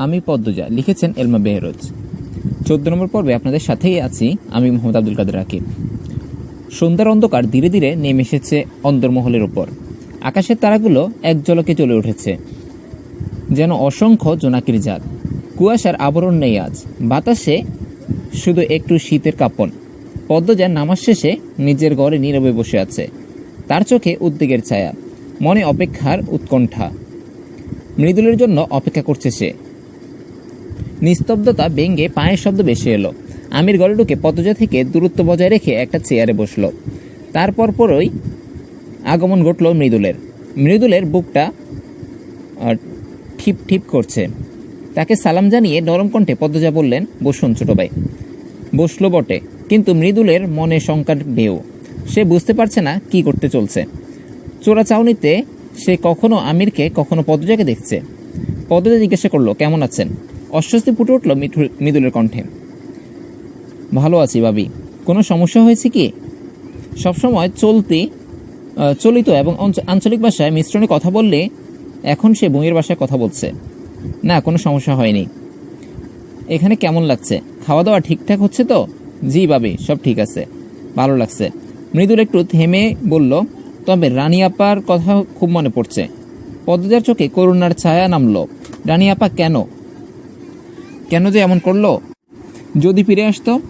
আমি পদ্মজা, লিখেছেন এলমা বেহরোজ। চোদ্দ নম্বর পর্বে আপনাদের সাথেই আছি আমি মোহাম্মদ আব্দুল কাদের রাকিব। সন্ধ্যার অন্ধকার ধীরে ধীরে নেমে এসেছে অন্দরমহলের ওপর আকাশের তারাগুলো এক জলকে চলে উঠেছে। যেন অসংখ্য জোনাকির জাত। কুয়াশার আবরণ নেই আজ। বাতাসে শুধু একটু শীতের কাপন। পদ্মজা নামাজ শেষে নিজের ঘরে নীরবে বসে আছে। তার চোখে উদ্বেগের ছায়া। মনে অপেক্ষার উৎকণ্ঠা। মৃদুলের জন্য অপেক্ষা করছে সে। নিস্তব্ধতা ভেঙে পায়ের শব্দ বেশি এলো। আমির ঘরে ঢুকে পদজা থেকে দূরত্ব বজায় রেখে একটা চেয়ারে বসল। তারপর পরই আগমন ঘটল মৃদুলের। মৃদুলের বুকটা ঠিপ ঠিপ করছে। তাকে সালাম জানিয়ে নরম কণ্ঠে পদ্মজা বললেন, বসুন ছোট ভাই। বসল বটে, কিন্তু মৃদুলের মনে শঙ্কার ঢেউ। সে বুঝতে পারছে না কি করতে চলছে। চোরা চাউনিতে সে কখনো আমিরকে, কখনো পদ্মজাকে দেখছে। পদ্মজা জিজ্ঞাসা করল, কেমন আছেন? অস্বস্তি ফুটে উঠল মৃদুলের কণ্ঠে। ভালো আছি ভাবি। কোনো সমস্যা হয়েছে কি? সবসময় চলতি চলিত এবং আঞ্চলিক ভাষায় মিশ্রণে কথা বললে এখন সে বইয়ের ভাষায় কথা বলছে। না, কোনো সমস্যা হয়নি। এখানে কেমন লাগছে? খাওয়া দাওয়া ঠিকঠাক হচ্ছে তো? জি ভাবি, সব ঠিক আছে। ভালো লাগছে। মৃদুল একটু থেমে বলল, তবে রানী আপার কথা খুব মনে পড়ছে। পদ্মজার চোখে করুণার ছায়া নামলো। রানী আপা কেন? কেন যে এমন করল? যদি ফিরে আসতো?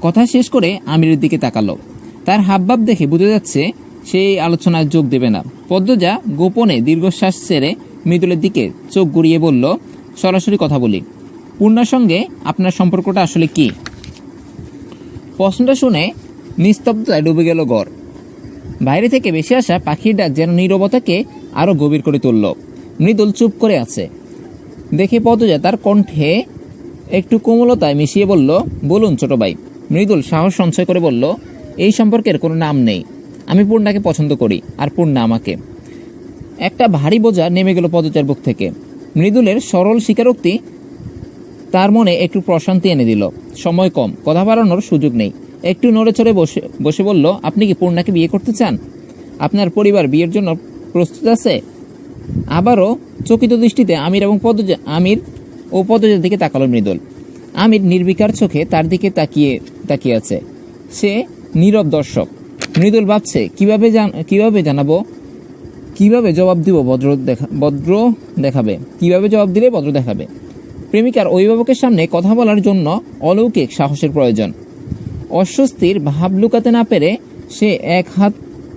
কথা শেষ করে আমিরের দিকে তাকালো। তার হাবভাব দেখে বোঝা যাচ্ছে সেই আলোচনায় যোগ দেবে না। পদ্মজা গোপনে দীর্ঘশ্বাস ছেড়ে মৃদুলের দিকে চোখ ঘুরিয়ে বলল, সরাসরি কথা বলি। পূর্ণার সঙ্গে আপনার সম্পর্কটা আসলে কি? প্রশ্নটা শুনে নিস্তব্ধতায় ডুবে গেল গড়। বাইরে থেকে বেশি আসা পাখির ডাক যেন নীরবতাকে আরও গভীর করে তুলল। মৃদুল চুপ করে আছে। দেখে পদজা তার কণ্ঠে একটু কোমলতায় মিশিয়ে বলল, বলুন ছোট ভাই। মৃদুল সাহস সঞ্চয় করে বলল, এই সম্পর্কের কোনো নাম নেই। আমি পূর্ণাকে পছন্দ করি আর পূর্ণা আমাকে। একটা ভারী বোঝা নেমে গেল পদচার বুক থেকে। মৃদুলের সরল স্বীকারোক্তি তার মনে একটু প্রশান্তি এনে দিল। সময় কম, কথা বাড়ানোর সুযোগ নেই। একটু নড়ে চড়ে বসে বসে বলল, আপনি কি পূর্ণাকে বিয়ে করতে চান? আপনার পরিবার বিয়ের জন্য প্রস্তুত আছে? আবারও চকিত দৃষ্টিতে আমির এবং পদজা আমির ও পদজার দিকে তাকালো মৃদুল। আমির নির্বিকার চোখে তার দিকে তাকিয়ে তাকিয়ে আছে। সে নীরব দর্শক। মৃদুল ভাবছে, কীভাবে জান, কীভাবে জানাব? কীভাবে জবাব দিব ভদ্র দেখা, ভদ্র দেখাবে? কীভাবে জবাব দিলে ভদ্র দেখাবে? প্রেমিকার অভিভাবকের সামনে কথা বলার জন্য অলৌকিক সাহসের প্রয়োজন। অস্বস্তির ভাব লুকাতে না পেরে সে এক হাত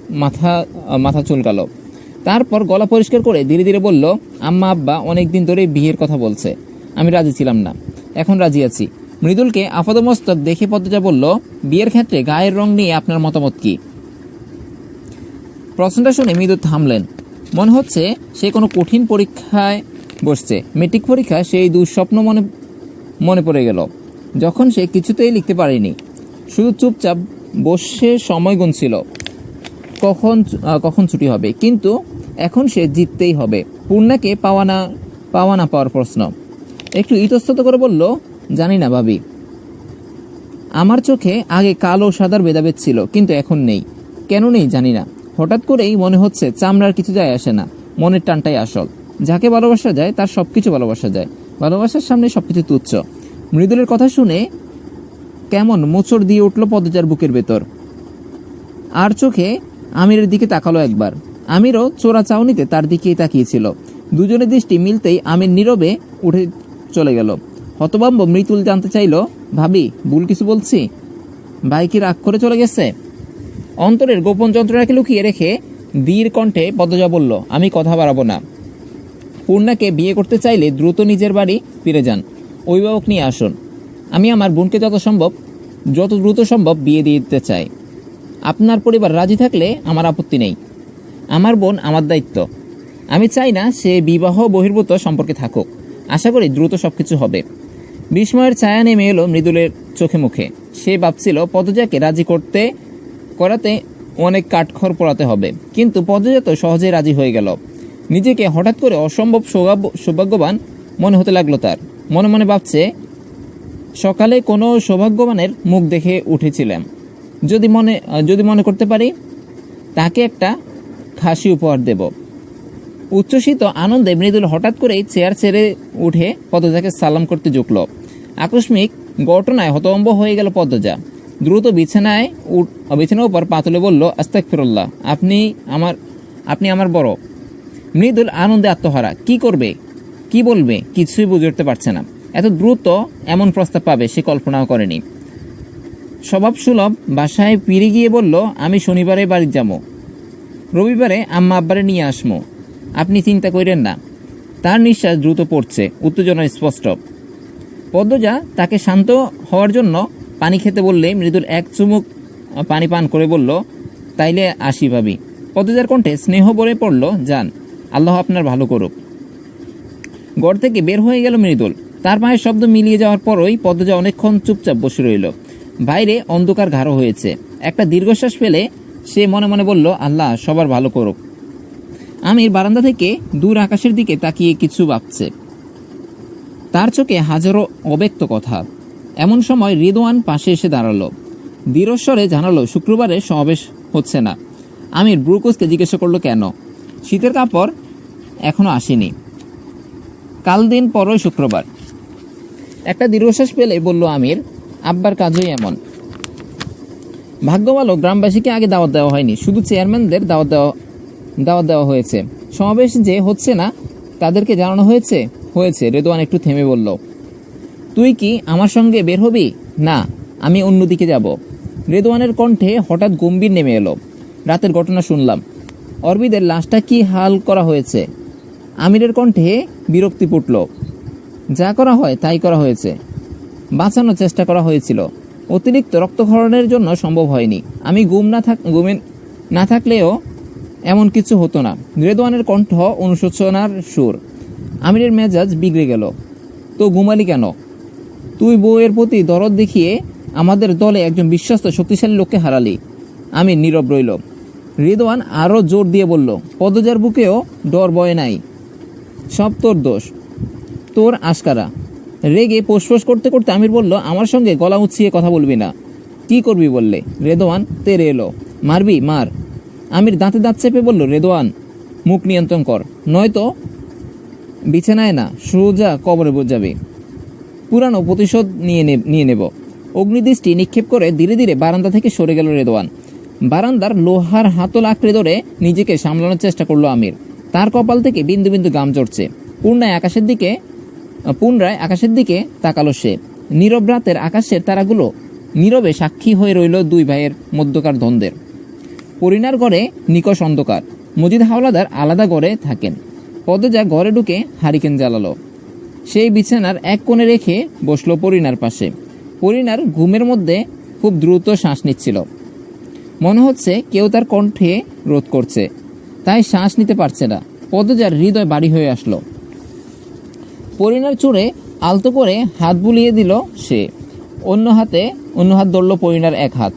মাথা মাথা চুলকালো। তারপর গলা পরিষ্কার করে ধীরে ধীরে বলল, আম্মা, আব্বা অনেকদিন ধরে বিয়ের কথা বলছে। আমি রাজি ছিলাম না। এখন রাজি আছি। মৃদুলকে আপাদমস্তক দেখে পদ্মজা বলল, বিয়ের ক্ষেত্রে গায়ের রং নিয়ে আপনার মতামত কি? প্রশ্নটা শুনে মৃদু থামলেন। মনে হচ্ছে সে কোনো কঠিন পরীক্ষায় বসছে। মেট্রিক পরীক্ষা সেই দুঃস্বপ্ন মনে মনে পড়ে গেল, যখন সে কিছুতেই লিখতে পারেনি। শুধু চুপচাপ বসে সময় গুনছিল। কখন কখন ছুটি হবে? কিন্তু এখন সে জিততেই হবে। পূর্ণাকে পাওয়া না পাওয়া না পাওয়ার প্রশ্ন। একটু ইতস্তত করে বলল, জানি না ভাবি। আমার চোখে আগে কালো সাদার ভেদাভেদ ছিল, কিন্তু এখন নেই। কেন নেই জানি না। হঠাৎ করেই মনে হচ্ছে চামড়ার কিছু যায় আসে না, মনের টানটাই আসল। যাকে ভালোবাসা যায়, তার সবকিছু ভালোবাসা যায়। ভালোবাসার সামনে সবকিছু তুচ্ছ। মৃদুলের কথা শুনে কেমন মোচড় দিয়ে উঠল পদচার বুকের ভেতর। আর চোখে আমিরের দিকে তাকালো একবার। আমিরও চোরা চাউনিতে তার দিকেই তাকিয়েছিল। দুজনের দৃষ্টি মিলতেই আমির নীরবে উঠে চলে গেল। হতবাম্ব মৃতুল জানতে চাইল, ভাবি, ভুল কিছু বলছি? ভাই কি রাগ করে চলে গেছে? অন্তরের গোপন যন্ত্রণাকে লুকিয়ে রেখে বীর কণ্ঠে পদজা বলল, আমি কথা বাড়াবো না। পূর্ণাকে বিয়ে করতে চাইলে দ্রুত নিজের বাড়ি ফিরে যান। অভিভাবক নিয়ে আসুন। আমি আমার বোনকে যত সম্ভব, যত দ্রুত সম্ভব বিয়ে দিয়ে দিতে চাই। আপনার পরিবার রাজি থাকলে আমার আপত্তি নেই। আমার বোন আমার দায়িত্ব। আমি চাই না সে বিবাহ বহির্ভূত সম্পর্কে থাকুক। আশা করি দ্রুত সব কিছু হবে। বিস্ময়ের ছায়া নেমে এলো মৃদুলের চোখে মুখে। সে ভাবছিল পদজাকে রাজি করতে, করাতে অনেক কাঠখড় পড়াতে হবে। কিন্তু পদজা তো সহজে রাজি হয়ে গেল। নিজেকে হঠাৎ করে অসম্ভব সৌভাগ্য- সৌভাগ্যবান মনে হতে লাগল তার। মনে মনে ভাবছে, সকালে কোনো সৌভাগ্যবানের মুখ দেখে উঠেছিলাম। যদি মনে যদি মনে করতে পারি, তাকে একটা খাসি উপহার দেব। উচ্ছ্বসিত আনন্দে মৃদুল হঠাৎ করেই চেয়ার ছেড়ে উঠে পদ্মজাকে সালাম করতে ঝুঁকল। আকস্মিক ঘটনায় হতভম্ব হয়ে গেল পদ্মজা। দ্রুত বিছানায় উঠ বিছানার উপর পাতলে বলল আস্তাক ফিরল্লাহ আপনি আমার আপনি আমার বড়। মৃদুল আনন্দে আত্মহারা। কি করবে? কি বলবে? কিছুই বুঝে উঠতে পারছে না। এত দ্রুত এমন প্রস্তাব পাবে সে কল্পনাও করেনি। স্বভাব সুলভ বাসায় ফিরে গিয়ে বলল, আমি শনিবারে বাড়ি যাব। রবিবারে আম্মা আব্বারে নিয়ে আসমো। আপনি চিন্তা করেন না। তার নিঃশ্বাস দ্রুত পড়ছে, উত্তেজনা স্পষ্ট। পদ্মজা তাকে শান্ত হওয়ার জন্য পানি খেতে বললে মৃদুল এক চুমুক পানি পান করে বলল, তাইলে আসি ভাবি। পদ্মজার কণ্ঠে স্নেহ বলে পড়ল, যান, আল্লাহ আপনার ভালো করুক। ঘর থেকে বের হয়ে গেল মৃদুল। তার পায়ের শব্দ মিলিয়ে যাওয়ার পরই পদ্মজা অনেকক্ষণ চুপচাপ বসে রইল। বাইরে অন্ধকার ঘাড়ো হয়েছে। একটা দীর্ঘশ্বাস ফেলে সে মনে মনে বলল, আল্লাহ, সবার ভালো করুক। আমির বারান্দা থেকে দূর আকাশের দিকে তাকিয়ে কিছু ভাবছে। তার চোখে হাজারো অব্যক্ত কথা। এমন সময় রিদওয়ান পাশে এসে দাঁড়াল। দৃঢ়স্বরে জানালো, শুক্রবারে সমাবেশ হচ্ছে না। আমির ব্রুকোসকে জিজ্ঞাসা করল, কেন? শীতের কাপড় এখনও আসেনি। কাল দিন পরই শুক্রবার। একটা দীর্ঘশ্বাস পেলে বলল আমির, আব্বার কাজই এমন। ভাগ্য ভালো গ্রামবাসীকে আগে দাওয়াত দেওয়া হয়নি। শুধু চেয়ারম্যানদের দাওয়াত দেওয়া দাওয়াত দেওয়া হয়েছে। সমাবেশ যে হচ্ছে না, তাদেরকে জানানো হয়েছে হয়েছে। রেদওয়ান একটু থেমে বলল, তুই কি আমার সঙ্গে বের হবি? না, আমি অন্যদিকে যাব। রেদওয়ানের কণ্ঠে হঠাৎ গম্ভীর নেমে এলো। রাতের ঘটনা শুনলাম। অরবিদের লাশটা কি হাল করা হয়েছে? আমিরের কণ্ঠে বিরক্তি ফুটল। যা করা হয়, তাই করা হয়েছে। বাঁচানোর চেষ্টা করা হয়েছিল। অতিরিক্ত রক্তক্ষরণের জন্য সম্ভব হয়নি। আমি গুম না থাক, গুমে না থাকলেও এমন কিছু হতো না। রেদওয়ানের কণ্ঠ অনুশোচনার সুর। আমিরের মেজাজ বিগড়ে গেল। তো ঘুমালি কেন? তুই বউয়ের প্রতি দরদ দেখিয়ে আমাদের দলে একজন বিশ্বস্ত শক্তিশালী লোককে হারালি আমি নীরব রইল। রেদওয়ান আরও জোর দিয়ে বলল, পদজার বুকেও ডর বয় নাই। সব তোর দোষ। তোর আশকারা রেগে পোষফোষ করতে করতে আমির বলল, আমার সঙ্গে গলা উচ্ছিয়ে কথা বলবি না। কি করবি বললে? রেদোয়ান তেরে এলো, মারবি? মার। আমির দাঁতে দাঁত চেপে বলল, রেদোয়ান, মুখ নিয়ন্ত্রণ কর। নয়তো বিছানায় না, সোজা কবরে যাবে। পুরানো প্রতিশোধ নিয়ে নিয়ে নেব। অগ্নিদৃষ্টি নিক্ষেপ করে ধীরে ধীরে বারান্দা থেকে সরে গেল রেদোয়ান। বারান্দার লোহার হাতল আঁকড়ে ধরে নিজেকে সামলানোর চেষ্টা করল আমির। তার কপাল থেকে বিন্দু বিন্দু গাম চড়ছে পূর্ণায় আকাশের দিকে, পুনরায় আকাশের দিকে তাকালো সে। নীরব রাতের আকাশের তারাগুলো নীরবে সাক্ষী হয়ে রইল দুই ভাইয়ের মধ্যকার দ্বন্দ্বের পরিণার ঘরে নিকষ অন্ধকার। মজিদ হাওলাদার আলাদা ঘরে থাকেন। পদজা ঘরে ঢুকে হারিকেন জ্বালালো। সেই বিছানার এক কোণে রেখে বসল পরিণার পাশে। পরিণার ঘুমের মধ্যে খুব দ্রুত শ্বাস নিচ্ছিল। মনে হচ্ছে কেউ তার কণ্ঠে রোধ করছে। তাই শ্বাস নিতে পারছে না। পদজার হৃদয় বাড়ি হয়ে আসলো। পরিণার চুড়ে আলতো করে হাত বুলিয়ে দিল সে। অন্য হাতে, অন্য হাত ধরল পরিণার এক হাত।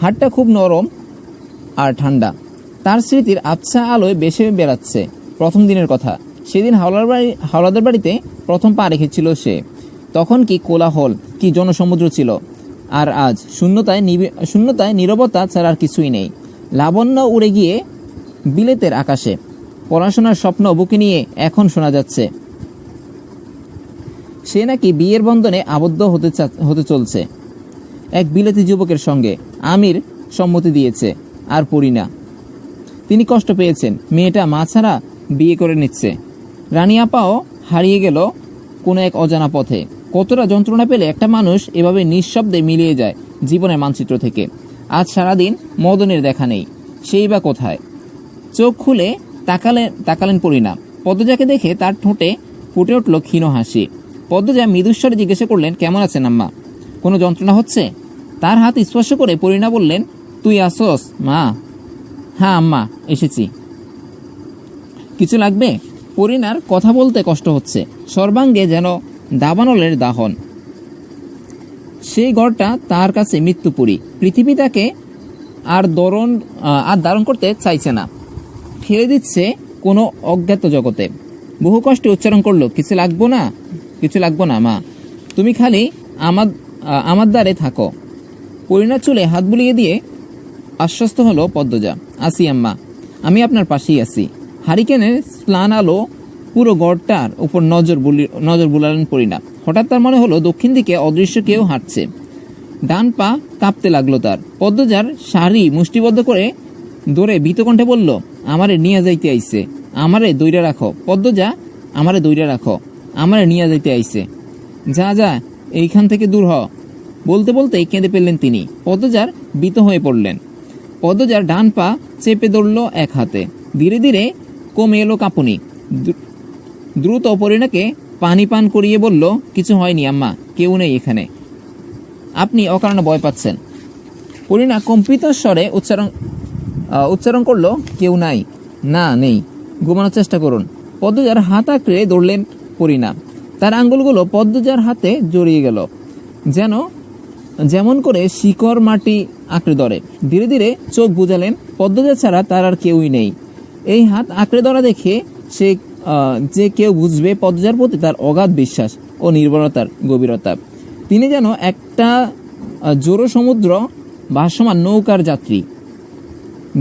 হাতটা খুব নরম আর ঠান্ডা। তার স্মৃতির আবছা আলোয় বেশি বেড়াচ্ছে। প্রথম দিনের কথা। সেদিন হাওলার বাড়ি হাওলাদের বাড়িতে প্রথম পা রেখেছিল সে। তখন কি কোলাহল, কি জনসমুদ্র ছিল। আর আজ শূন্যতায় শূন্যতায় নীরবতা ছাড়া আর কিছুই নেই। লাবণ্য উড়ে গিয়ে বিলেতের আকাশে। পড়াশোনার স্বপ্ন বুকে নিয়ে এখন শোনা যাচ্ছে। সে নাকি বিয়ের বন্ধনে আবদ্ধ হতে হতে চলছে। এক বিলেতি যুবকের সঙ্গে আমির সম্মতি দিয়েছে। আর পড়ি না। তিনি কষ্ট পেয়েছেন। মেয়েটা মা ছাড়া বিয়ে করে নিচ্ছে। রানী আপাও হারিয়ে গেল কোনো এক অজানা পথে। কতটা যন্ত্রণা পেলে একটা মানুষ এভাবে নিঃশব্দে মিলিয়ে যায় জীবনের মানচিত্র থেকে। আজ সারাদিন মদনের দেখা নেই। সেই বা কোথায়? চোখ খুলে তাকালেন তাকালেন পরিণা। পদ্মজাকে দেখে তার ঠোঁটে ফুটে উঠল ক্ষীণ হাসি। পদ্মজা মৃদুস্বরে জিজ্ঞাসা করলেন, কেমন আছেন আম্মা? কোনো যন্ত্রণা হচ্ছে? তার হাত স্পর্শ করে পরিণা বললেন তুই আসস? মা। হ্যাঁ আম্মা, এসেছি। কিছু লাগবে? পরিণার কথা বলতে কষ্ট হচ্ছে। সর্বাঙ্গে যেন দাবানলের দাহন। সেই ঘরটা তার কাছে মৃত্যুপুরী। পৃথিবী তাকে আর দরণ আর ধারণ করতে চাইছে না। ফেলে দিচ্ছে কোনো অজ্ঞাত জগতে। বহু কষ্টে উচ্চারণ করল, কিছু লাগবো না? কিছু লাগবো না, মা। তুমি খালি আমার আমার দ্বারে থাকো। পরিণার চুলে হাত বুলিয়ে দিয়ে আশ্বস্ত হলো পদ্মজা। আসি আম্মা, আমি আপনার পাশেই আছি। হারিকেনের স্নান আলো পুরো গড়টার উপর নজর বুলি, নজর বুলালেন পরিণা। হঠাৎ তার মনে হলো দক্ষিণ দিকে অদৃশ্য কেউ হাঁটছে। ডান পা কাঁপতে লাগল তার। পদ্মজার শাড়ি মুষ্টিবদ্ধ করে ধরে ভীতকণ্ঠে বলল, আমারে নিয়ে যাইতে আইছে। আমারে দইরা রাখো। পদ্মজা, আমারে দইরা রাখো। আমারে নিয়ে যাইতে আইছে। যা যা, এইখান থেকে দূর হ। বলতে, বলতেই কেঁদে ফেললেন তিনি। পদ্মজার ভীত হয়ে পড়লেন। পদ্মজার ডান পা চেপে ধরল এক হাতে। ধীরে ধীরে কমে এলো কাঁপুনি। দ্রুত পরিণাকে পানি পান করিয়ে বলল, কিছু হয়নি আম্মা, কেউ নেই এখানে। আপনি অকারণে ভয় পাচ্ছেন। পরিণা কম্পিত স্বরে উচ্চারণ উচ্চারণ করল, কেউ নাই, না, নেই, ঘুমানোর চেষ্টা করুন। পদ্মজার হাত আঁকড়ে দৌড়লেন পরিণা তার আঙ্গুলগুলো পদ্মজার হাতে জড়িয়ে গেল, যেন যেমন করে শিকড় মাটি আঁকড়ে ধরে। ধীরে ধীরে চোখ বুঝালেন পদ্মজা ছাড়া তার আর কেউই নেই। এই হাত আঁকড়ে ধরা দেখে সে যে কেউ বুঝবে পদ্মজার প্রতি তার অগাধ বিশ্বাস ও নির্ভরতার গভীরতা। তিনি যেন একটা জোড়ো সমুদ্র ভাসমান নৌকার যাত্রী,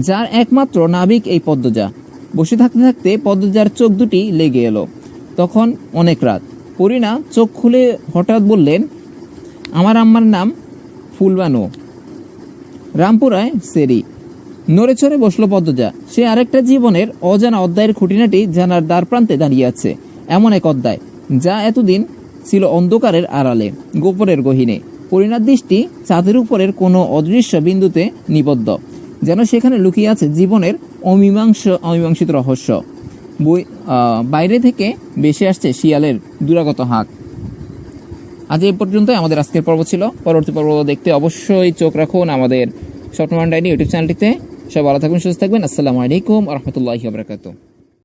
যার একমাত্র নাবিক এই পদ্মজা। বসে থাকতে থাকতে পদ্মজার চোখ দুটি লেগে এলো। তখন অনেক রাত। পরিণা চোখ খুলে হঠাৎ বললেন, আমার আম্মার নাম ফুলবানো। রামপুরায় সেরি। নড়ে চড়ে বসল পদ্মজা। সে আরেকটা জীবনের অজানা অধ্যায়ের খুঁটিনাটি জানার দ্বার প্রান্তে দাঁড়িয়ে আছে। এমন এক অধ্যায়, যা এতদিন ছিল অন্ধকারের আড়ালে গোপরের গহিনে। পরিণার দৃষ্টি চাঁদের উপরের কোনো অদৃশ্য বিন্দুতে নিবদ্ধ, যেন সেখানে লুকিয়ে আছে জীবনের অমীমাংস, অমীমাংসিত রহস্য। বই বাইরে থেকে বেশি আসছে শিয়ালের দুরাগত হাঁক। আজ এই পর্যন্তই। আমাদের আজকের পর্ব ছিল। পরবর্তী পর্ব দেখতে অবশ্যই চোখ রাখুন আমাদের স্বপ্নমান ডাইনি ইউটিউব চ্যানেলটিতে। সব ভালো থাকবেন সুস্থ থাকবেন। আসসালামু আলাইকুম রহমতুল্লাহি বারাকাতুহ।